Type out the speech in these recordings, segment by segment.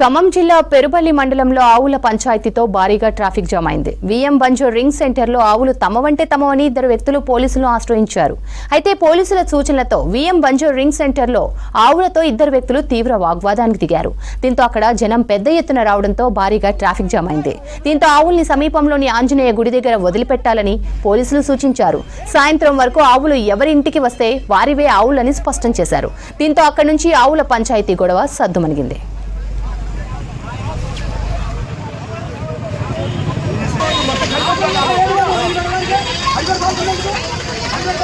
ఖమ్మం జిల్లా పెరుబల్లి మండలంలో ఆవుల పంచాయతీతో భారీగా ట్రాఫిక్ జామ్ అయింది. విఎం బంజో రింగ్ సెంటర్లో ఆవులు తమ వంటే తమవని ఇద్దరు వ్యక్తులు పోలీసులను ఆశ్రయించారు. అయితే పోలీసుల సూచనలతో విఎం బంజో రింగ్ సెంటర్లో ఆవులతో ఇద్దరు వ్యక్తులు తీవ్ర వాగ్వాదానికి దిగారు. దీంతో అక్కడ జనం పెద్ద ఎత్తున రావడంతో భారీగా ట్రాఫిక్ జామ్ అయింది. దీంతో ఆవుల్ని సమీపంలోని ఆంజనేయ గుడి దగ్గర వదిలిపెట్టాలని పోలీసులు సూచించారు. సాయంత్రం వరకు ఆవులు ఎవరి ఇంటికి వస్తే వారివే ఆవులని స్పష్టం చేశారు. దీంతో అక్కడి నుంచి ఆవుల పంచాయతీ గొడవ సద్దుమణిగింది.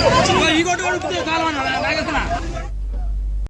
కొట్టు కొడుకుతే కాలం నాగేస్తున్నా